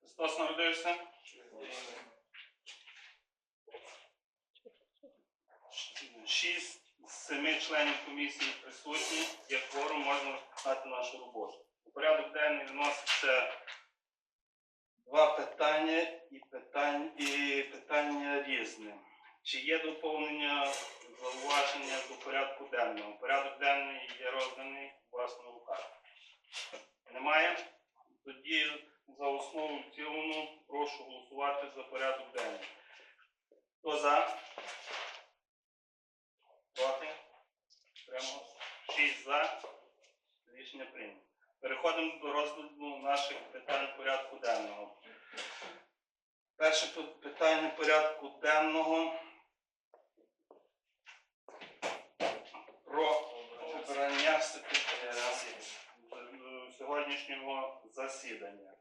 Христос народився. Шість з семи членів комісії присутні, є кворум, можна розпочати нашу роботу. У порядок денний вноситься два питання і питання, і питання різне. Чи є доповнення зауваження до порядку денного? Порядок денний є розданий у вас руках. Немає? Тоді за основу в цілому прошу голосувати за порядок денний. Хто за? Проти? Прямо шість за. Рішення прийнято. Переходимо до розгляду наших питань порядку денного. Перше питання порядку денного про е, сьогоднішнього засідання.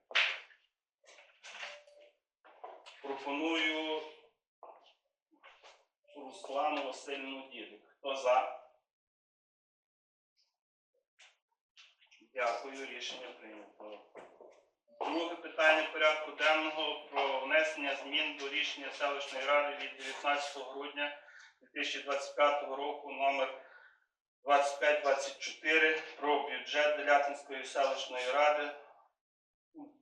Пропоную Руслану Васильну Дідик. Хто за? Дякую, рішення прийнято. Друге питання порядку денного про внесення змін до рішення селищної ради від 19 грудня 2025 року номер 2524 про бюджет Делятинської селищної ради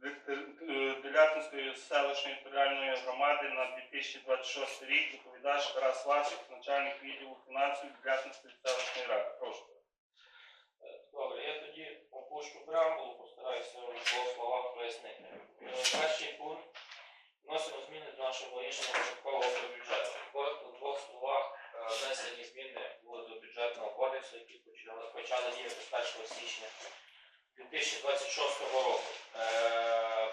е, Делятинської селищної територіальної громади на 2026 рік. Доповідач Тарас Васик, начальник відділу фінансів Делятинської селищної ради. Прошу. Добре, я тоді опущу преамбулу, постараюся в двох словах пояснити. Е, Перший пункт. Вносимо зміни до нашого рішення початкового про бюджет. Коротко в двох словах е, внесені зміни до бюджетного кодексу, які почали, почали діяти з 1 січня 2026 року. Е,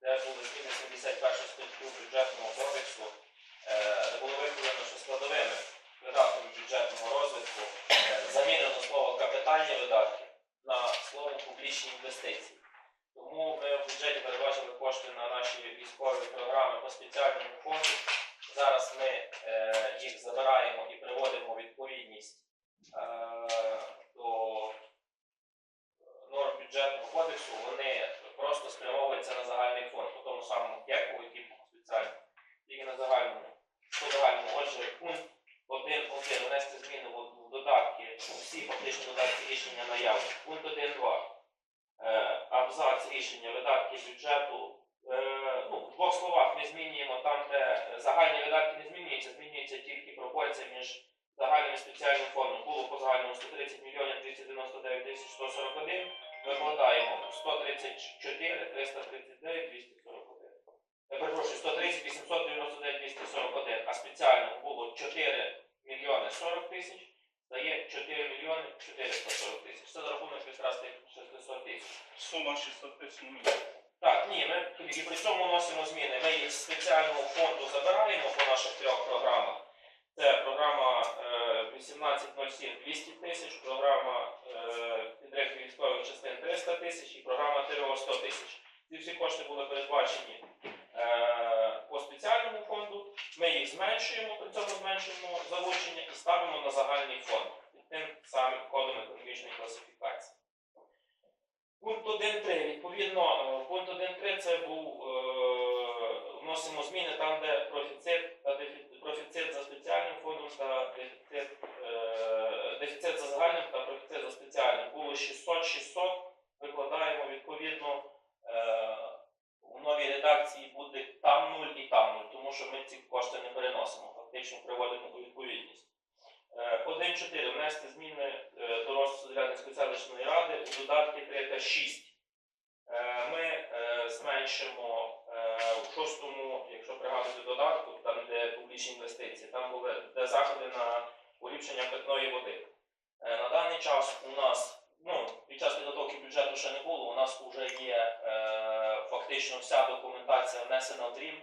Де були зміни 71 статтю бюджетного кодексу, е, де було виконано, що складовими видатками бюджетного розвитку е, замінено слово капітальні видатки на слово публічні інвестиції. Тому ми в бюджеті передбачили кошти на наші військові програми по спеціальному фонду. Зараз ми е, їх забираємо і приводимо відповідність е, до норм бюджетного кодексу. Вони просто спрямовуються на загальний фонд по тому самому кеку, який був спеціально, тільки на загальному. По загальному. Отже, пункт один один внести зміни в в додатки, всі фактично додатки рішення наявні. Пункт 1.2. Е, абзац рішення видатки бюджету. Е, ну, в двох словах ми змінюємо там, де загальні видатки не змінюються, змінюється тільки пропорція між загальним і спеціальним фондом. Було по загальному 130 мільйонів 299 тисяч 141. Викладаємо 134 339 241. Я перепрошую, 130 899 241, а спеціально було 4 мільйони 40 тисяч, дає 4 мільйони 440 тисяч. Це за рахунок якраз тих 600 тисяч. Сума 600 тисяч мільйонів. Так, ні, ми і при цьому вносимо зміни. Ми їх з спеціального фонду забираємо по наших трьох програмах. Це програма е, 1807 200 тисяч, програма е, підтримки військових частин 300 тисяч і програма ТРО 100 тисяч. Ці всі кошти були передбачені е, по спеціальному фонду. Ми їх зменшуємо, при цьому зменшуємо залучення і ставимо на загальний фонд під тим самим кодом економічної класифікації. Пункт 1.3. Відповідно, е, пункт 1.3 це був е, вносимо зміни там, де профіцит та профіцит за спеціальним фондом та дефіцит, е, дефіцит за загальним та профіцит за спеціальним. Було 600-600. Викладаємо відповідно е, у новій редакції буде там 0 і там 0, тому що ми ці кошти не переносимо, фактично приводимо у відповідність. Е, 1.4. Внести зміни е, до Делятинської селищної ради у додатки 3 та 6. Е, Ми е, зменшимо е, у шостому, якщо пригадувати додатку, там де публічні інвестиції, там були де заходи на поліпшення питної води. Е, На даний час у нас, ну, під час підготовки бюджету ще не було, у нас вже є е, фактично вся документація внесена в дрім.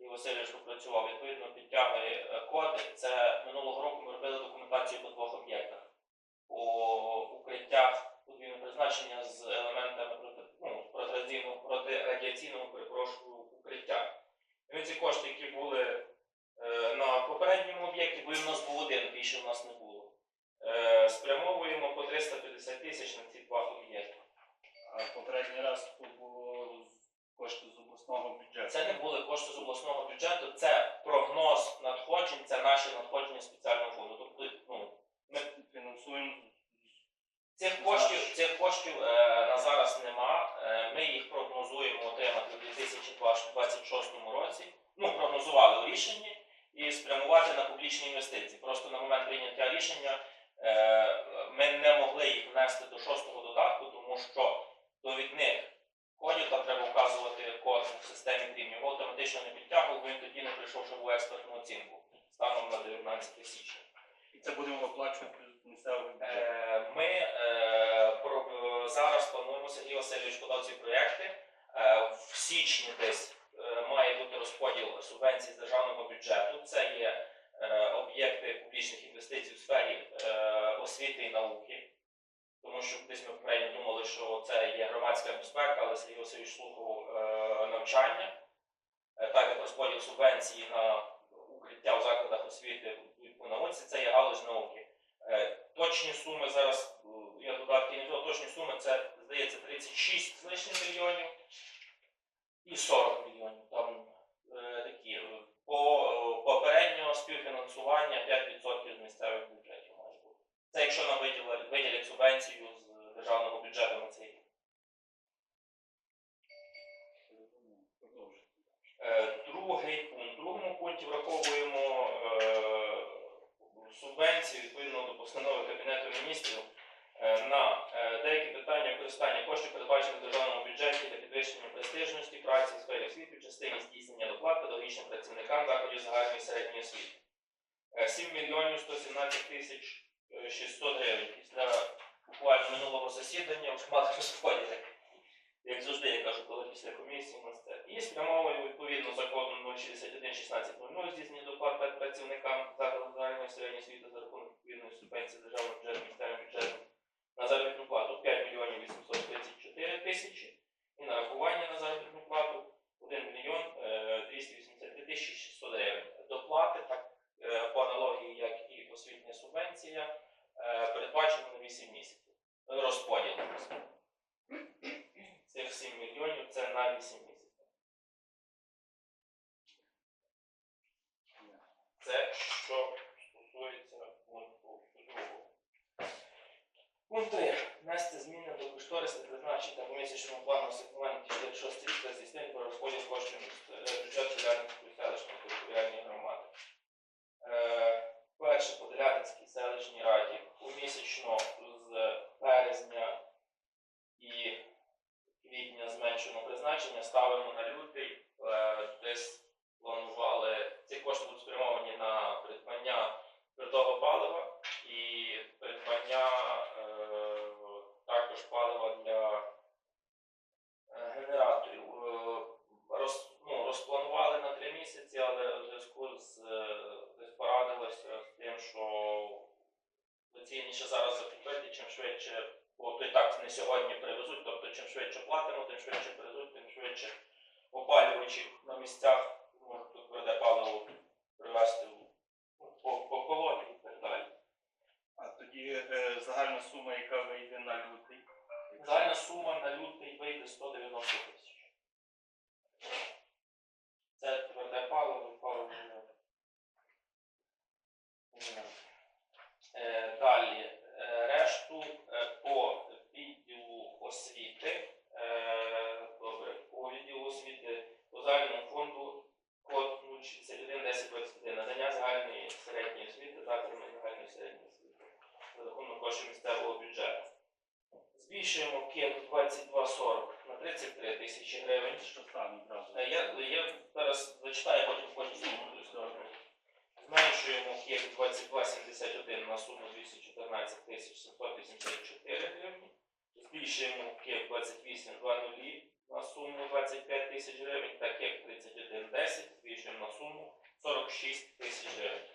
І Васильович попрацював, відповідно підтягує е, коди. Це минулого року ми робили документацію по двох об'єктах. По укриттях призначення з елементами проти, ну, протирадіаційного, перепрошую укриття. Ми ці кошти, які були е, на попередньому об'єкті, бо в нас був один, більше в нас не було. Е, спрямовуємо по 350 тисяч на ці два об'єкти. частку було кошти з обласного бюджету. Це не були кошти з обласного бюджету, це прогноз надходжень, це наші надходження спеціального фонду. Тобто, ну, Фінансуємо Цих коштів, цих коштів е, на зараз нема. Е, ми їх прогнозуємо отримати у 2026 році. Ну, прогнозували у рішенні і спрямувати на публічні інвестиції. Просто на момент прийняття рішення е, ми не могли їх внести до шостого додатку, тому що довідник кодів там треба вказувати код в системі Крім. Автоматично не підтягував, він тоді не прийшов в експертну оцінку станом на 19 січня. і це будемо виплачувати Е, Ми е, зараз плануємо Сергій Васильович подав ці проєкти. Е, В січні десь має бути розподіл субвенцій з державного бюджету. Це є об'єкти публічних інвестицій у сфері освіти і науки. Тому що десь ми попередньо думали, що це є громадська безпека, але Сергій Васильович слухав навчання. Так як розподіл субвенції на укриття в закладах освіти по науці, це є галузь науки. Е, Точні суми зараз, е, я додатки не взяв, точні суми це, здається, 36 з лишнім мільйонів і 40 мільйонів. Там е, такі. По попереднього співфінансування 5% з місцевих бюджетів може бути. Це якщо нам виділять, виділять субвенцію з державного бюджету на цей рік. Другий пункт. В другому пункті враховуємо субвенції відповідно до постанови Кабінету міністрів е, на е, деякі питання використання коштів, передбачених в державному бюджеті для підвищення престижності праці в сфері освіти в частині здійснення доплат педагогічним працівникам закладів загальної середньої освіти. Е, 7 мільйонів 117 тисяч е, 600 гривень. Після буквально минулого засідання вже мали розподіли. Як завжди, я кажу, коли після комісії у нас це. І спрямовує відповідно законом 061-1600 здійснення доплат працівникам закладу загальної середньої освіти за рахунок відповідної субвенції державного Thank you. Е, загальна сума, яка вийде на лютий. Загальна сума на лютий вийде 190 тисяч. Збільшуємо кек 2240 на 33 тисячі гривень. Що саме зразу? Е, Я, я зараз зачитаю, потім потім. Зменшуємо кек 2271 на суму 214 тисяч 784 гривні. Збільшуємо кек 2820 на суму 25 тисяч гривень та кек 3110 збільшуємо на суму 46 тисяч гривень.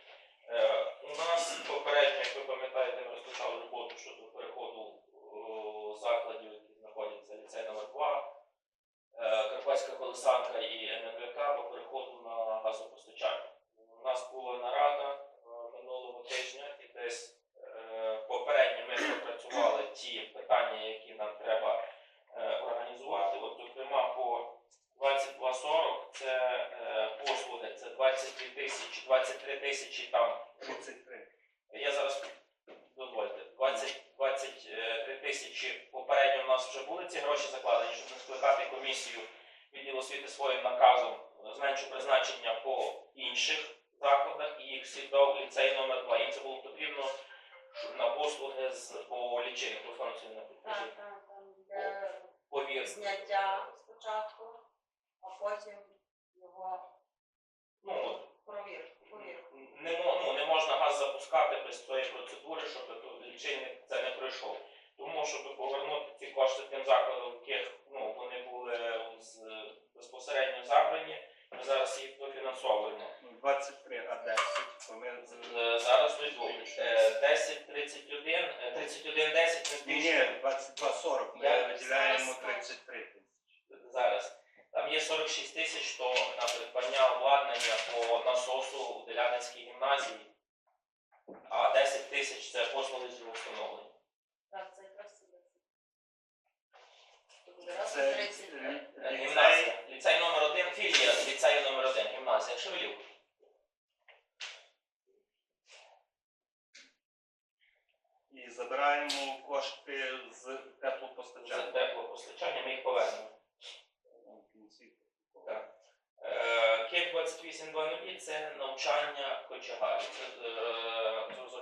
Е, у нас попередньо, як ви пам'ятаєте, ми розпочали роботу щодо закладів, які знаходяться ліцей номер 2 е, Карпатська колесанка і ННВК по переходу на газопостачання. У нас була нарада е, минулого тижня і десь е, попередньо ми пропрацювали ті питання, які нам треба організувати. От, Зокрема, по 2240 це послуги, це 22 тисячі, 23 тисячі там. 23. Я зараз 20, 23 тисячі попередньо в нас вже були ці гроші закладені, щоб не скликати комісію відділу освіти своїм наказом зменшу призначення по інших закладах і їх всі до ліцей номер 2. Їм це було потрібно щоб на послуги з по лічильнику функціонального Так, підприємства. так, там Повір. зняття спочатку, а потім його Ну, провірку. не, ну, не можна газ запускати без цієї процедури, щоб лічильник це не пройшов. Тому, щоб повернути ці кошти тим закладам, в яких ну, вони були з, безпосередньо забрані, ми зараз їх дофінансовуємо. Ну, 23, а 10. Ми Зараз дойду. Е, 10, 31, е, 31, 10 не Ні, збільшуємо. ні, 22, 40. Ми Я виділяємо 33 тисячі. Зараз. Там є 46 тисяч, то на придбання обладнання по насосу у Делянинській гімназії, а 10 тисяч це послуги з його встановлення. Так, це якраз. Тобто Це 30. лі- ліцей. Гімназія. Ліцей номер 1 філія, ліцей номер 1 гімназія. Шевелів. І забираємо кошти з теплопостачання. теплопостачання ми їх 8.2.0 це навчання кочегарів. Це,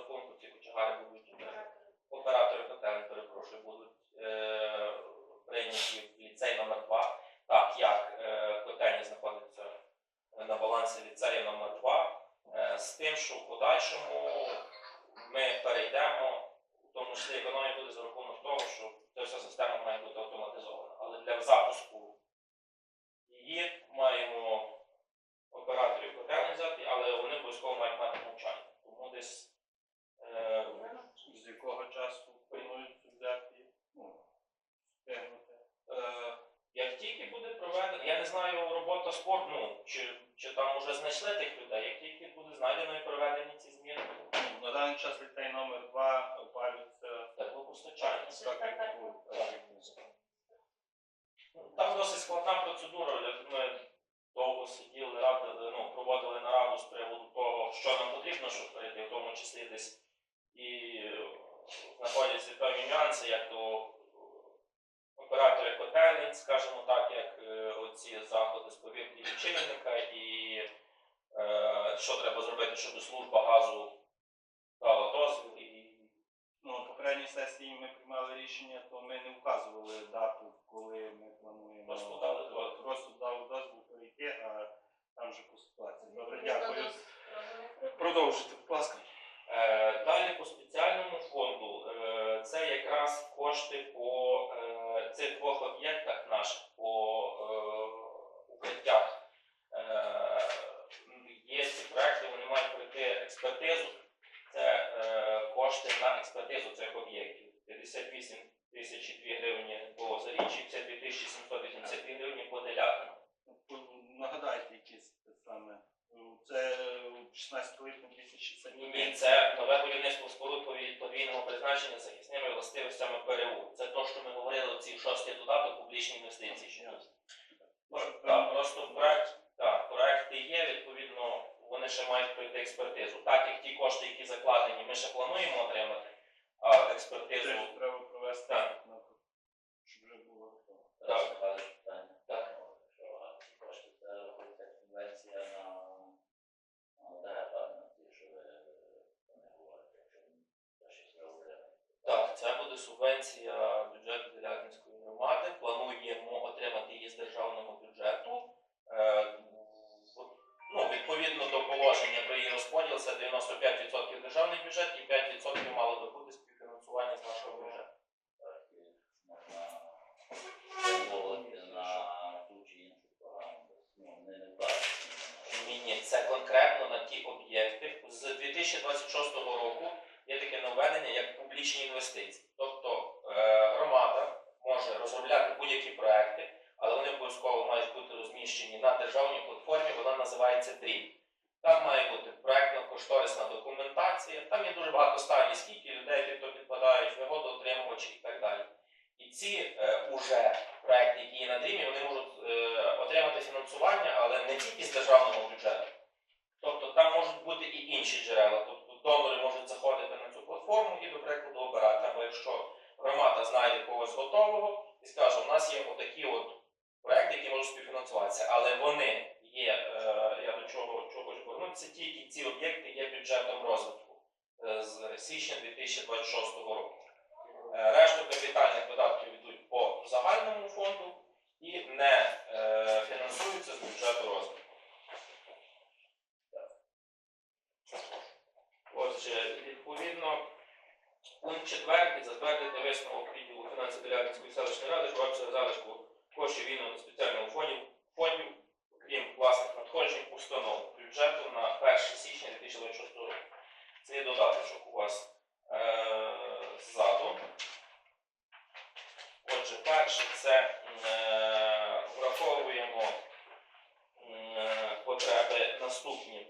я не знаю робота спорту, ну, чи, чи там вже знайшли тих людей, як тільки буде знайдено і проведені ці зміни, Ну, На даний час ліцей номер 2 опалюється теплопостачання. так, так, було. Ну, Там досить складна процедура, як ми довго сиділи, радили, ну, проводили нараду з приводу того, що нам потрібно, щоб перейти, в тому числі десь і е, знаходяться певні нюанси, як то е, оператори котелень, скажімо так, як оці заходи з повірки лічильника і е, що треба зробити, щоб служба газу дала дозвіл і Ну, на попередній сесії ми приймали рішення, то ми не вказували дату, коли ми плануємо. Просто дали дозвіл. Просто дали дозвіл перейти, а там вже по ситуації. Добре, дякую. Продовжуйте, будь ласка. Е, Далі по спеціальному фонду е, це якраз кошти по е, цих двох об'єктах наших по е, укриттях. Е, Є ці проекти, вони мають пройти експертизу. Це е, кошти на експертизу цих об'єктів. 58 тисяч 2 гривні по заріччі, це 2782 гривні по делятину. Нагадайте якісь те саме. Ну, Це 16 липня 2007 Ні, це нове будівництво споруд пові- подвійного призначення з захисними властивостями ПРУ. Це те, що ми говорили, ці шостий додаток публічні інвестиції. що тут. Так, просто проект, так, проекти є, відповідно, вони ще мають пройти експертизу. Так як ті кошти, які ми ще плануємо отримати, а експертизу. Це треба провести, Так. щоб вже було готово. Так. Так. Ці кошти це робиться конвенція на на ті, що ви не говорите, якщо щось зробили. Так, це буде субвенція бюджету Делятинської відповідно до положення про її розподіл, це 95% державний бюджет і 5% мало би бути співфінансування з нашого бюджету. Ну. Ні, ні, це конкретно на ті об'єкти. З 2026 року є таке нововведення, як публічні інвестиції. Тобто е, громада може розробляти будь-які проекти, розміщені на державній платформі, вона називається дрім. Там має бути проектно-кошторисна документація, там є дуже багато стадій, скільки людей під то підпадають, вигодоотримувачі і так далі. І ці е, уже проекти, які є на дрімі, вони можуть е, отримати фінансування, але не тільки з державного бюджету. Тобто там можуть бути і інші джерела. Тобто донори можуть заходити на цю платформу і, до прикладу, обирати. Або якщо громада знайде когось готового і скаже, у нас є отакі от проекти, які можуть співфінансуватися, але вони є, е, я до чого, хочу повернутися, тільки ці об'єкти є бюджетом розвитку е, з січня 2026 року. Е, Решту капітальних видатків йдуть по загальному фонду і не фінансуються з бюджету розвитку. Отже, відповідно, пункт четвертий затвердити висновок відділу фінансів Делятинської селищної ради, що залишку коштів вільного на спеціальному фонді фондів, крім власних надходжень, установ бюджету на 1 січня 2026 року. Це є додаток у вас е, ззаду. Отже, перше, це е, враховуємо е, потреби наступні.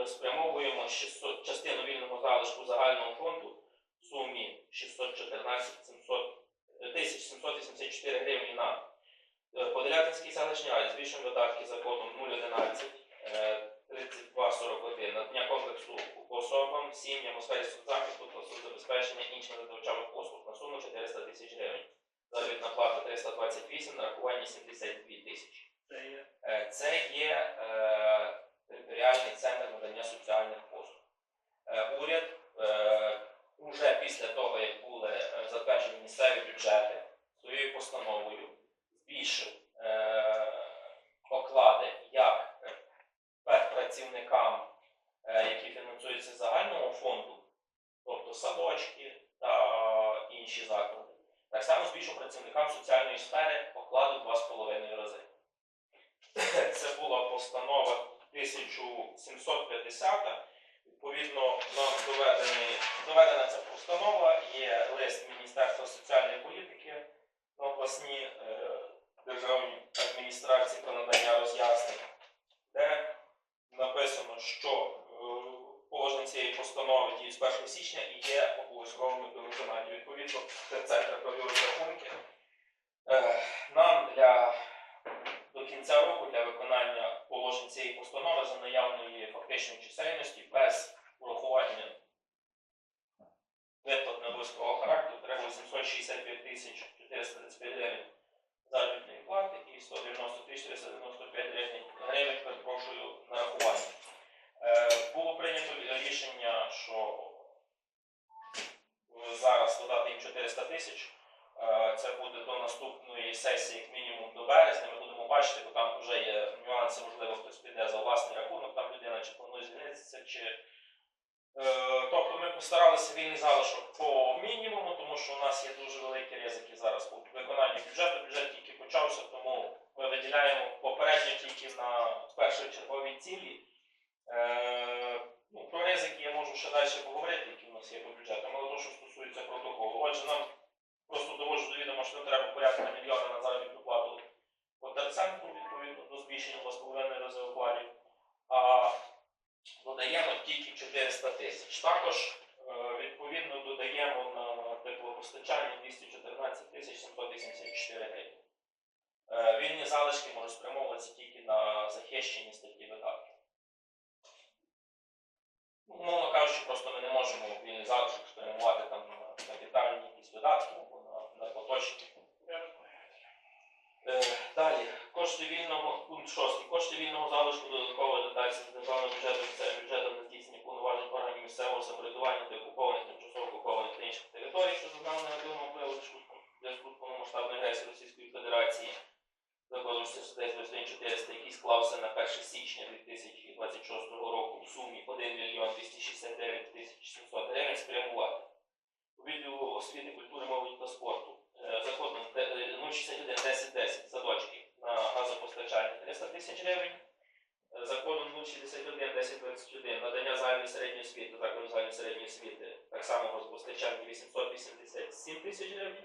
Е, Спрямовуємо 600, частину вільного залишку загального фонду в сумі 614 700, е, 1784 гривні на е, Подолятинській селищній раді збільшуємо видатки за кодом 011 е, 3241 надання комплексу особам, сім'ям у сфері соцзахисту та соцзабезпечення іншими надавачами послуг на суму 400 тисяч гривень. Заробітна плата 328, нарахування 72 тисячі. Це є Е, е, територіальний центр надання соціальних послуг. Уряд е, уже після того, як були затверджені місцеві бюджети, своєю постановою збільшив е, оклади як е, працівникам, е, які фінансуються з загального фонду, тобто садочки та інші заклади. Так само збільшив працівникам соціальної сфери окладу 2,5 рази. Це була постанова 1750. Відповідно, нам доведений, доведена ця постанова, є лист Міністерства соціальної політики на обласній е, державній адміністрації про надання роз'яснень, де написано, що е, цієї постанови діють з 1 січня і є обов'язковими до виконання. Відповідно, це провів розрахунки. Е, Нам для до кінця року для виконання положень цієї постанови за наявної фактичної чисельності без урахування виплат невеликого характеру треба 865 тисяч 435 гривень заробітної плати і 190 тисяч 495 гривень, гривень перепрошую, нарахування. Е, було прийнято рішення, що зараз додати їм 400 тисяч. Е, Це буде до наступної сесії, як мінімум до березня. Ми будемо бачити, бо там вже є нюанси, можливо, хтось піде за власний рахунок, там людина чи планує звільнитися, чи. Е, Тобто ми постаралися вільний залишок по мінімуму, тому що у нас є дуже великі ризики зараз по виконанню бюджету. Бюджет тільки почався, тому ми виділяємо попередньо тільки на першочергові цілі. Е, ну, про ризики я можу ще далі поговорити, які в нас є по бюджету, але то, що стосується протоколу. Отже, нам просто доводжу до відома, що нам треба порядку на мільйони на заробітну плату по терцентру, відповідно до збільшення 2,5 рази окладів. А додаємо тільки 400 тисяч. Також е, відповідно додаємо на теплопостачання 214 тисяч 784 гривень. Вільні залишки можуть спрямовуватися тільки на захищені статті видатків. Умовно кажучи, просто ми не можемо вільний залишок спрямувати там на капітальні якісь видатки або на, на поточні. Е, Далі, кошти вільного, пункт 6. Кошти вільного залишку додаткової дотації з державного бюджету місцевим бюджетом на здійснення повноважень органів місцевого самоврядування та окупованих, тимчасово окупованих та інших територій, що зазнали негативного впливу зв'язку з повномасштабною агресією Російської Федерації, законом 421 400, який склався на 1 січня 2026 року в сумі 1 мільйон 269 тисяч 700 гривень спрямувати. У відділу освіти, культури, молоді та спорту е, заходом 061 10 10 садочки на газопостачання 300 тисяч гривень. Законом 061 10 21 надання загальної середньої освіти, закладу загальної середньої освіти, так само газопостачання 887 тисяч гривень.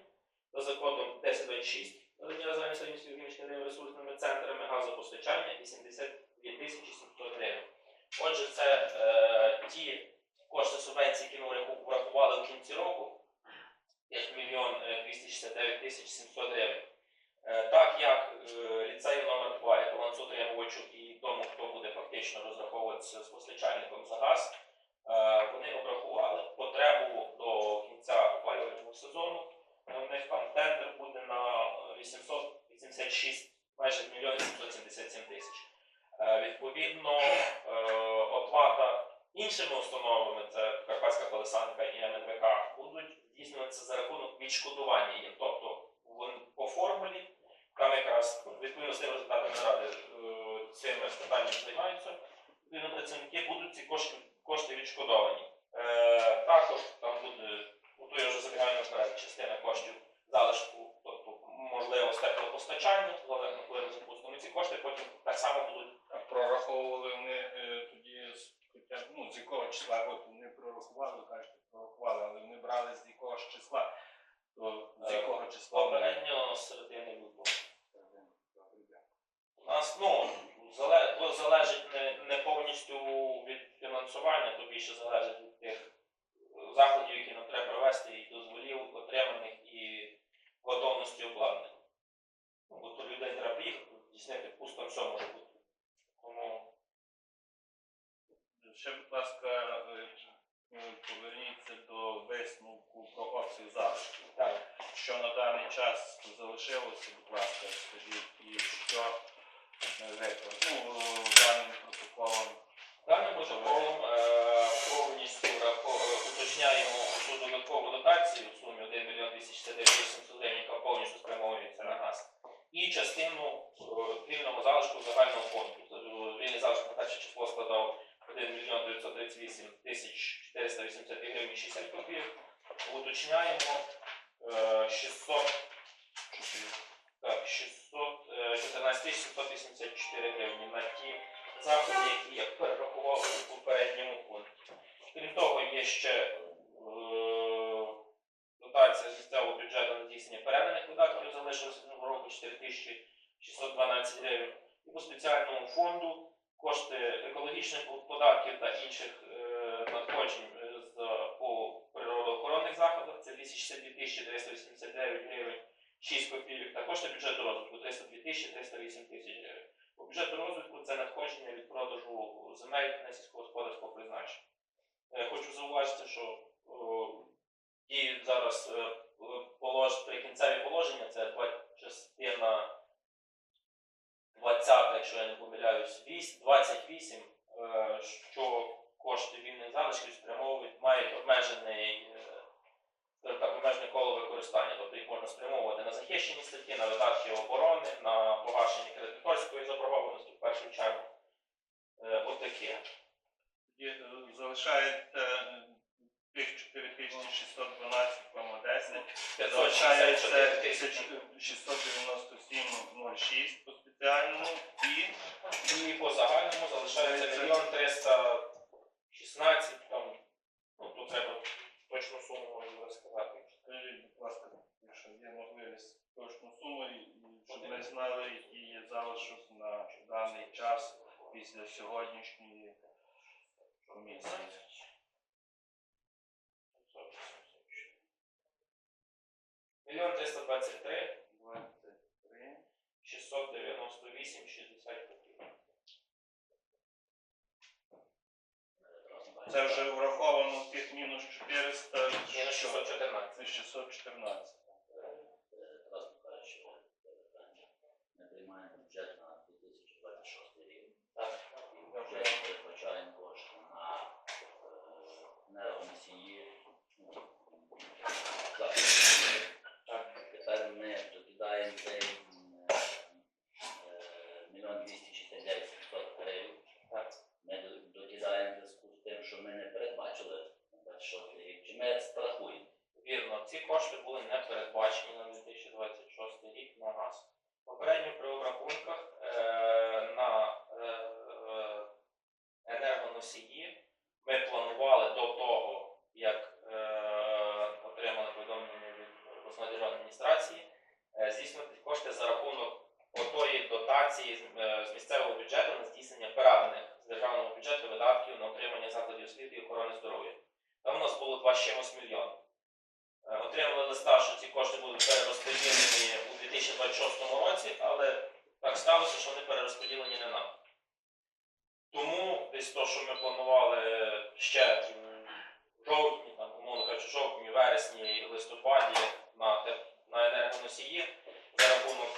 За законом 1026 надання загальної середньої освіти міжнародними ресурсними центрами газопостачання 82 тисячі 700 гривень. Отже, це е, ті кошти субвенції, які ми 69 700 гривень. Е, так як е, ліцею номер 2 як авансу отримувачу і тому, хто буде фактично розраховуватися з постачальником за газ, е, вони обрахували потребу до кінця опалювального сезону. У них там тендер буде на 886, майже 1 мільйон 777 тисяч. Відповідно, оплата іншими установами, це Карпатська колесанка і МНВК, будуть здійснюватися за рахунок відшкодування. Цими питаннями займаються. Працівники будуть ці кошти, кошти відшкодовані. Е, також там буде, ну то я вже забігаю наперед, частина коштів залишку, тобто можливо з теплопостачання, залежно коли ми запустимо ці кошти, потім так само будуть прораховували вони е, тоді з ну, з якого числа, вони прорахували, ви кажете, прорахували, але вони брали з якого ж числа. То з Е, якого числа вони попередньо з середини лютого. У нас ну, зале, то залежить не, не повністю від фінансування, то більше залежить від тих е, заходів, які нам треба провести, і дозволів отриманих, і готовності обладнання. Ну, бо то людей треба приїхати, здійснити пусто все може бути. Тому Ще, будь ласка, е, е, поверніться до висновку про обсяг залишків. так. Що на даний час залишилося, будь ласка, скажіть, і що ну, І частину е, вільного залишку загального фонду. Тобто, Вільний залишок на перше число складав 1 мільйон 938 тисяч 480 гривень 60 копійок. Уточняємо е, 600 так, 614 тисяч 784 гривні на ті заходи, які я перерахував у попередньому пункті. Крім того, є ще е, дотація з місцевого бюджету на здійснення переданих видатків залишилося цього року 4612 гривень. І по спеціальному фонду кошти екологічних податків та інших е, надходжень е, по природоохоронних заходах це 262 тисячі 389 гривень 6 копійок та кошти бюджету розвитку 302 тисячі 308 тисяч гривень. По бюджету розвитку це надходження від продажу земель на сільськогосподарського призначення. Е, Хочу зауважити, що діють зараз прикінцеві положення, це частина 20, якщо я не помиляюсь, 28, е, що кошти вільних залишків спрямовують, мають обмежений, е, так, обмежене коло використання, тобто їх можна спрямовувати на захищені статті, на видатки оборони, на погашення кредиторської заборгованості в першу чергу. Е, Отаке. Залишається е, тих 4612,10. 564 Залишається тисячі. 697,06 по спеціальному і І по загальному залишається мільйон 316, там, ну тут треба точну суму можу зараз скажіть, будь ласка, якщо є можливість точну суму, і щоб ми знали, який є залишок на даний час після сьогоднішньої комісії. Мільйон 323, 23. 698, 60 копійок. Це вже враховано тих мінус 400, Мінус що 614. 614. Тарас Михайлович, це питання. Ми приймаємо бюджет на 2026 рік. Так. І в бюджеті передбачаємо кошти на е, енергоносії, ну, захист. Так. Тепер ми докидаємо цей м, е, мільйон 269 700 гривень. Так. Ми до- докидаємо в зв'язку з тим, що ми не передбачили на 26 рік. Чи ми страхуємо? Вірно, ці кошти були не передбачені на 2026 рік на газ. Попередньо при обрахунках е, на е, енергоносії ми планували до того, як е, отримали повідомлення від обласної державної адміністрації, е, здійснювати кошти за рахунок отої дотації з, е, з місцевого бюджету на здійснення переданих з державного бюджету видатків на отримання закладів освіти і охорони здоров'я. Там у нас було 2 з чимось мільйон. Е, Отримали листа, що ці кошти будуть перерозподілені у 2026 26 році, але так сталося, що вони перерозподілені не нам. Тому десь то, що ми планували ще в жовтні, там, умовно кажучи, жовтні, вересні, листопаді на, те- на за рахунок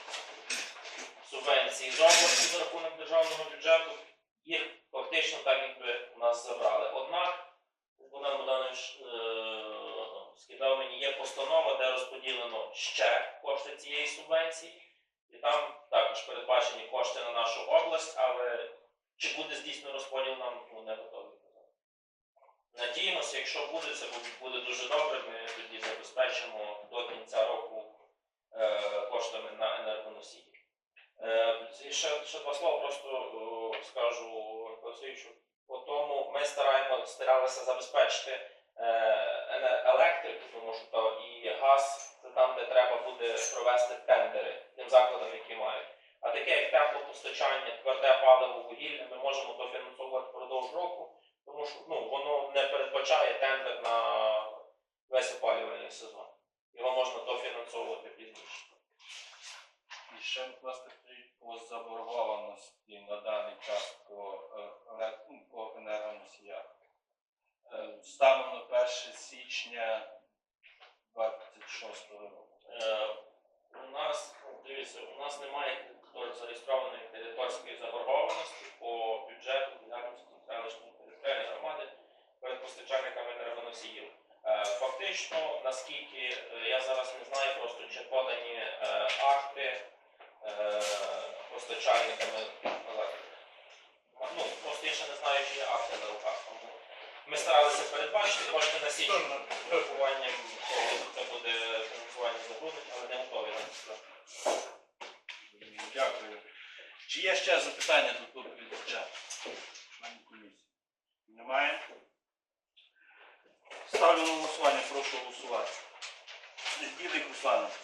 субвенції з області за рахунок державного бюджету, їх фактично так якби у нас забрали. Однак Богдан Богданович е, скидав мені, є постанова, де розподілено ще кошти цієї субвенції, і там також передбачені кошти на нашу область, але чи буде здійснено розподіл нам ну, не готові. Надіємося, якщо буде, це буде- дуже добре. Ми тоді забезпечимо до кінця року коштами на енергоносії. Е, ще, ще два слова просто е, скажу Олексійовичу. По тому ми стараємо, старалися забезпечити е, електрику, тому що то і газ це там, де треба буде провести тендери тим закладам, які мають. А таке як теплопостачання, тверде паливо, вугілля, ми можемо дофінансовувати впродовж року, тому що ну, воно не передбачає тендер на весь опалювальний сезон. Його можна дофінансовувати пізніше. І ще, скажіть по заборгованості на даний час по, е, ну, по енергоносіях. Е, Станом на 1 січня 26 року. Е, у нас, дивіться, у нас немає зареєстрованої кредиторської заборгованості по бюджету Ділянської селищної територіальної громади перед постачальниками енергоносіїв. Е, Фактично, наскільки е, я зараз не знаю просто, чи подані е, акти постачальниками. Ну, просто я ще не знаю, чи є акти на руках. Тому ми старалися передбачити кошти на січень з урахуванням того, це буде фінансування забруднень, але не готові. Дякую. Чи є ще запитання до доповідача? Членів комісії? Немає? Ставлю на голосування, прошу голосувати. Дідик